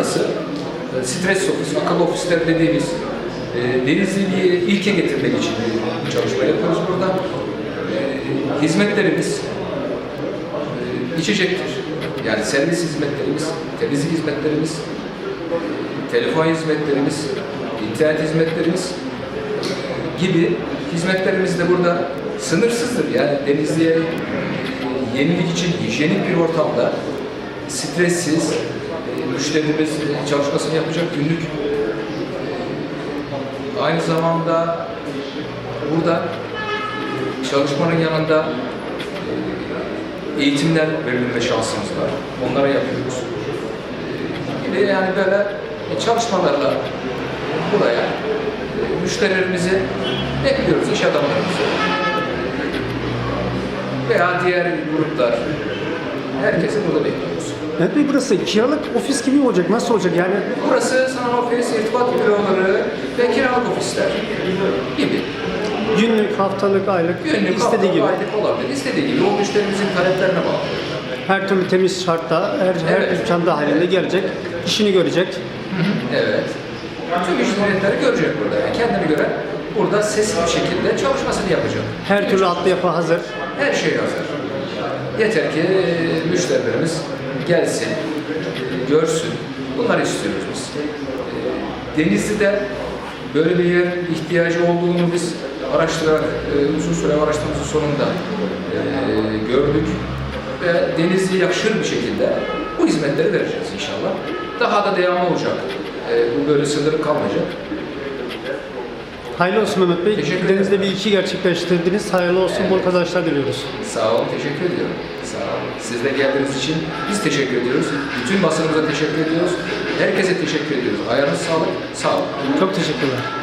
burası e, stres ofis, akıllı ofisler dediğimiz e, Denizli'yi ilke getirmek için çalışma yapıyoruz burada. E, hizmetlerimiz içecektir. Yani servis hizmetlerimiz, temizlik hizmetlerimiz, telefon hizmetlerimiz, internet hizmetlerimiz gibi hizmetlerimiz de burada sınırsızdır. Yani Denizli'ye yenilik için hijyenik bir ortamda stressiz müşterimiz e, çalışmasını yapacak günlük e, aynı zamanda burada çalışmanın yanında e, eğitimler verilme şansımız var. Onlara yapıyoruz. E, Bir yani böyle çalışmalarla buraya e, müşterilerimizi bekliyoruz, iş adamlarımızı. Veya diğer gruplar, herkesi burada bekliyoruz. Mehmet Bey burası kiralık ofis gibi olacak? Nasıl olacak? Yani Burası sanal ofis, irtibat büroları ve kiralık ofisler gibi. günlük, haftalık, aylık Günlük, istediği gibi. aylık olabilir. İstediği gibi. O müşterimizin taleplerine bağlı. Her türlü temiz şartta, her, her Evet. imkan dahilinde gelecek, işini görecek. Evet. Tüm hizmetleri görecek burada. Yani kendine göre burada sesli bir şekilde çalışmasını yapacak. Her türlü atlı yapı hazır. Her şey hazır. Yeter ki müşterilerimiz gelsin, görsün. Bunları istiyoruz biz. E, Denizli'de böyle bir yer ihtiyacı olduğunu biz araştırarak, e, uzun süre araştırmamızın sonunda e, gördük. Ve Denizli'ye yakışır bir şekilde bu hizmetleri vereceğiz inşallah. Daha da devamlı olacak. E, Bu böyle sınırı kalmayacak. Hayırlı olsun Mehmet Bey. Teşekkür Denizde bir iki gerçekleştirdiniz. Hayırlı olsun, bol kazançlar diliyoruz. Sağ olun, teşekkür ediyorum. Sağ olun. Siz de geldiğiniz için biz teşekkür ediyoruz. Bütün basınımıza teşekkür ediyoruz. Herkese teşekkür ediyoruz. Ayağınız sağlık, sağ olun. Çok teşekkürler.